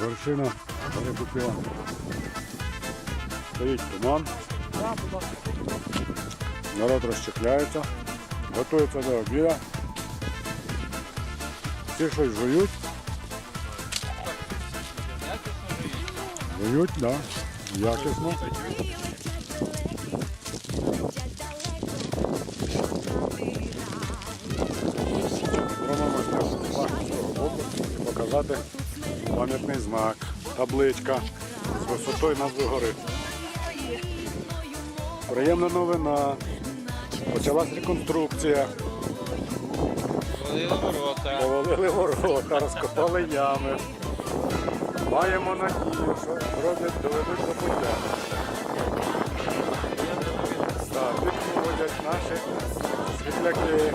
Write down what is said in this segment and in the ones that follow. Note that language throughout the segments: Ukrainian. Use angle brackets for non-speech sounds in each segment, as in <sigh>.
Вершина гори Купіон. Стоїть туман. Народ розчехляється, готується до обіду. Всі щось жують. Жують, так. Да. Якісно. Боку показати пам'ятний знак, табличка з висотою назви гори. Приємна новина. Почалась реконструкція. Коли ворота. Повалили ворота, розкопали ями. Маємо надію, що роблять доведуть до пуття. Так, підходять наші світляки.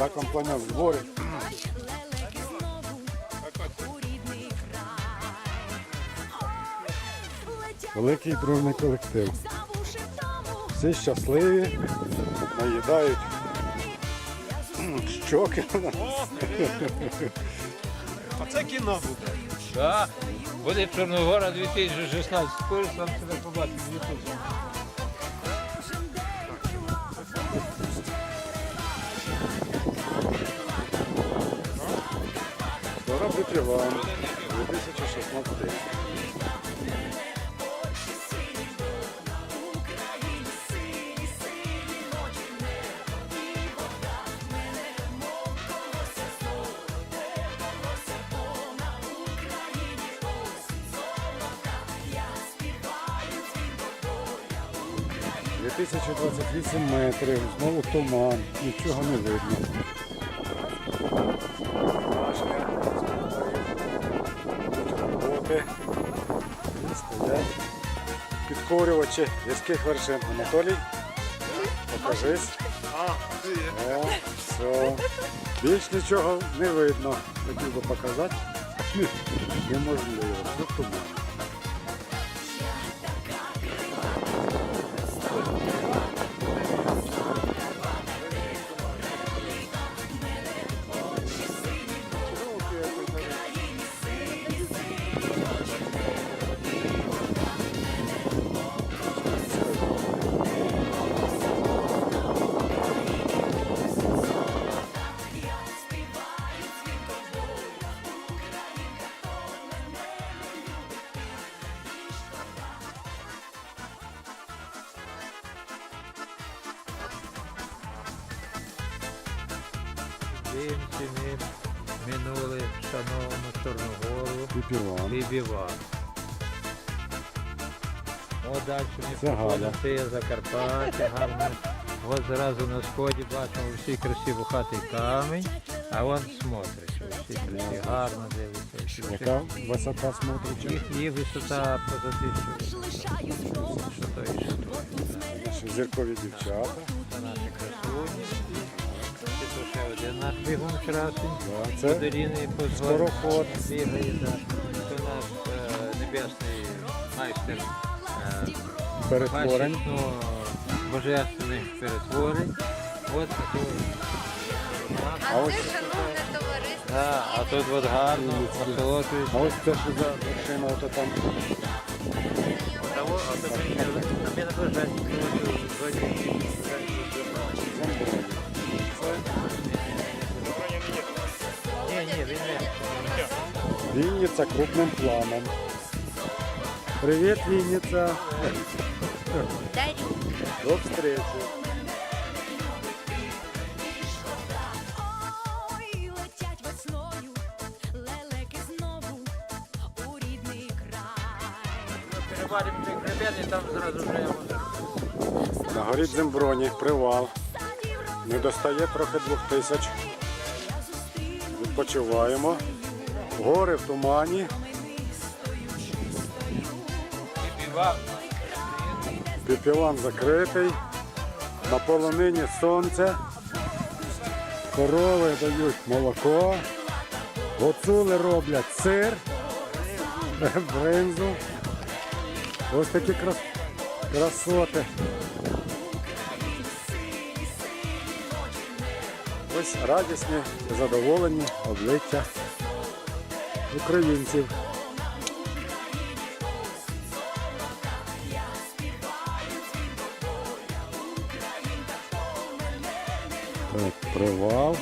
Так компанія в зборі. Великий дружний колектив. Всі щасливі, наїдають щоки. А це кіно буде. Да. Буде Чорногора 2016. Скоро сам себе побачив в Ютубі. Буде вам 2016 рік. Двадцять вісім метрів, знову туман, нічого не видно. Роботи. Стоять підкорювачі гірських вершин. Анатолій, покажись. О, все. Більш нічого не видно. Хотів би показати. Неможливо. Все туман. І. О, далі ми проходимо Закарпаття, гарно. От зразу на сході бачимо всі красиво хатий камінь, а вон смотриш, всі красиві, гарно дивиться. Яка висота смотрича? Їх, їх висота поза тисячу. Що то і. Зіркові дівчата. Це наші красуні. Це ще один наш бігун красень. Да, це скороход. бігає, да. Майстер е, перетворень. бачить, ну, божественних перетворень. От такий. А ось, Шановне товариство, Да, а тут от гарно, насолоджуєшся. а ось те, що за вершина, ото там. Того, а то мені ні. Вінниця крупним планом. Привіт, Вінниця. дай До встречи. Ой, і там зразу вже На горі Дземброні, привал. Не достає трохи двох тисяч. Відпочиваємо. Гори в тумані. Піпілан закритий. На полонині сонце. Корови дають молоко. Гоцули роблять сир, <laughs> бринзу. Ось такі крас... красоти. Ось радісні, задоволені обличчя українців. Так, привал.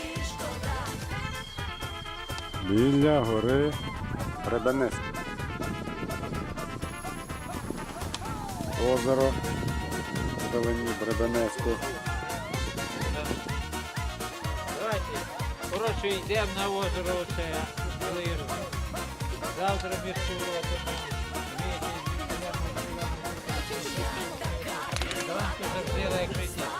Біля гори Ребенець. Озеро в долині Бребенецьку. Давайте, коротше, йдемо на озеро оце, лижу. Завтра міркуватимемо. Зранку завжди легше йти.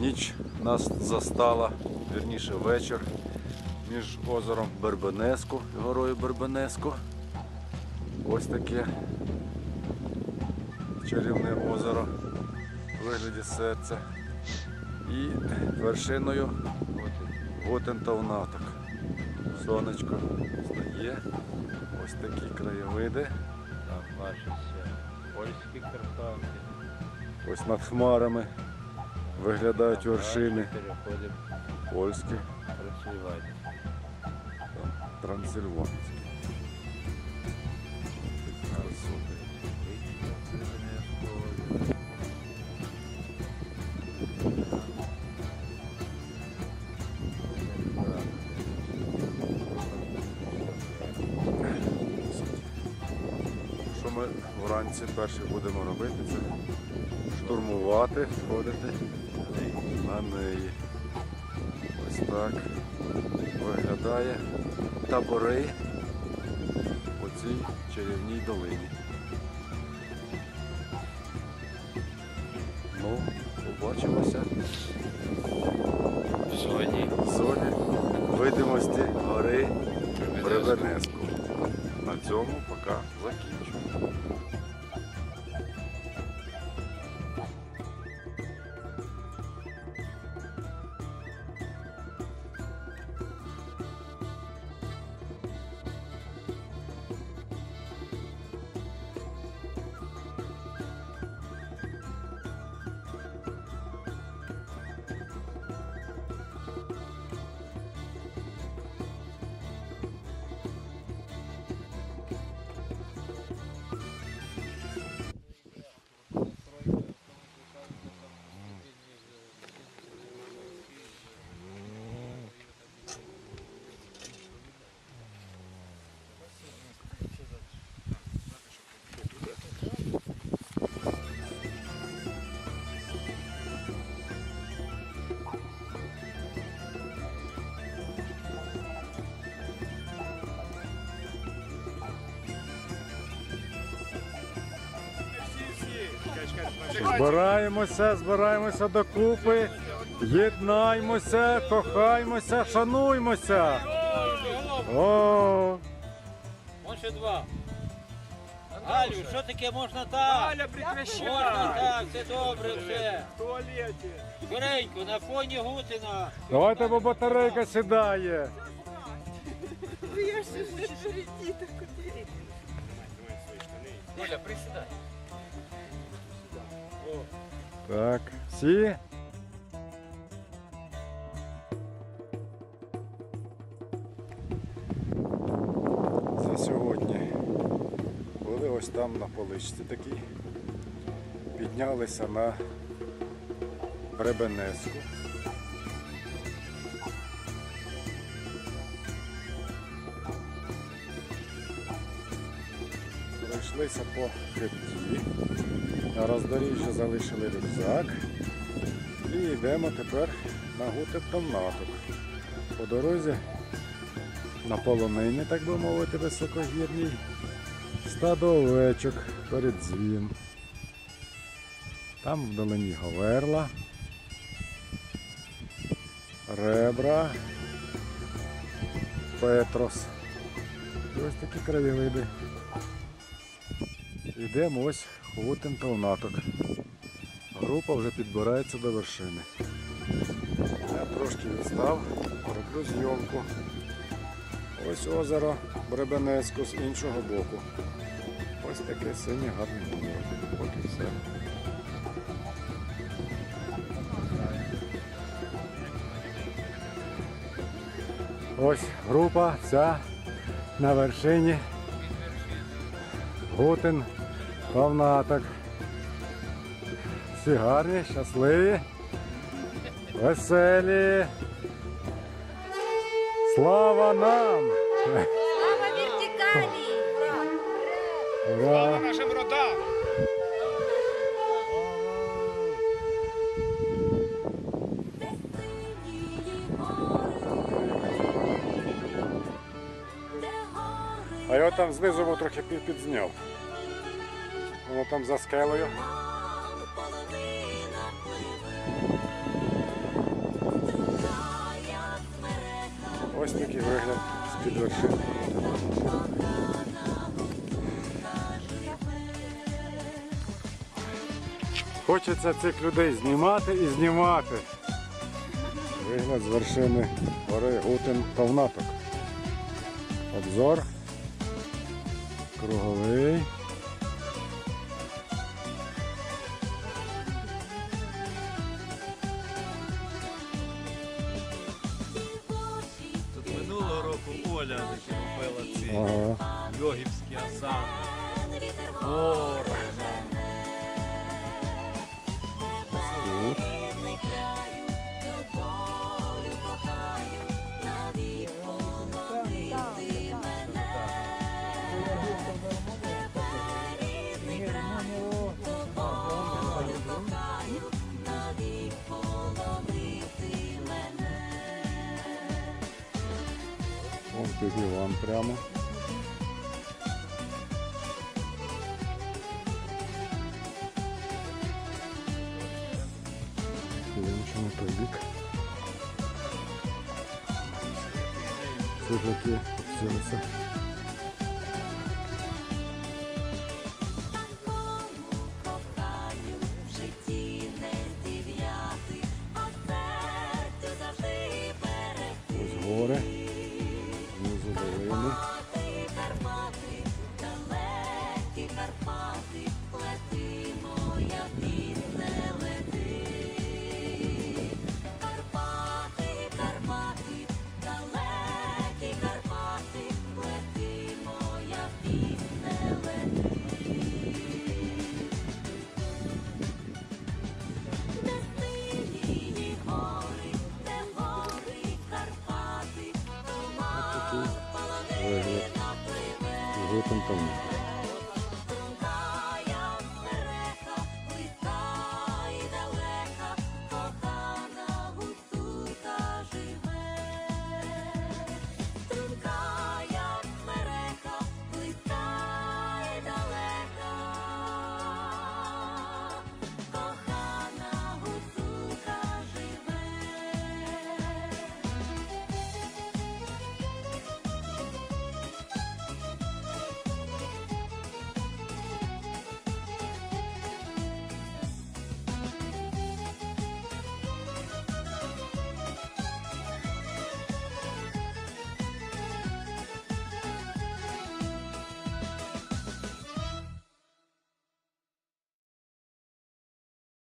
Ніч нас застала, вірніше вечір між озером Бербенеску і горою Бербенеску. Ось таке чарівне озеро у вигляді серця. І вершиною Готентавнаток. Сонечко стає. Ось такі краєвиди. Там бачиться польські Карпати. Ось над хмарами виглядають вершини Переходимо польські. Трансильванські. Трансильванський. Вранці перше будемо робити, це штурмувати, ходити на неї. Ось так виглядає табори у цій чарівній долині. Ну, побачимося В зоні. в зоні видимості гори Бребенеску. На цьому поки закінчу. Збираємося, збираємося докупи, єднаймося, кохаймося, шануймося. О, ще два. Галю, що таке можна так? Галя, прекращай! Можна так, все добре, все. В туалеті. Скоренько, на фоні Гутина. давайте, бо батарейка сідає. Оля, присідай. Так, всі. За сьогодні були ось там на поличці такі. Піднялися на Бребенецьку. Пройшлися по хребті. На роздоріжжі залишили рюкзак. І йдемо тепер на гутик Томнаток. По дорозі на полонині, так би мовити, високогірній. Стадо овечок перед дзвін. Там вдалині Говерла, Ребра, Петрос. І ось такі краєвиди. Йдемо ось Хутин Товнаток. Група вже підбирається до вершини. Я трошки відстав, роблю зйомку. Ось озеро Бребенецьку з іншого боку. Ось таке синє гарне море. І все. Ось група вся на вершині. Гутин, Павнаток. Всі гарні, щасливі, веселі. Слава нам! Слава вертикалі! Ура! Нашим родам! А я там знизу його трохи під- підзняв. Воно там за скелею. Ось такий вигляд з-під вершини. Хочеться цих людей знімати і знімати. Вигляд з вершини гори Гутин Павнаток. Обзор. Круговий. Вон тут Іван прямо. Іншому той бік. Світляки всілися. 世界上最美的。花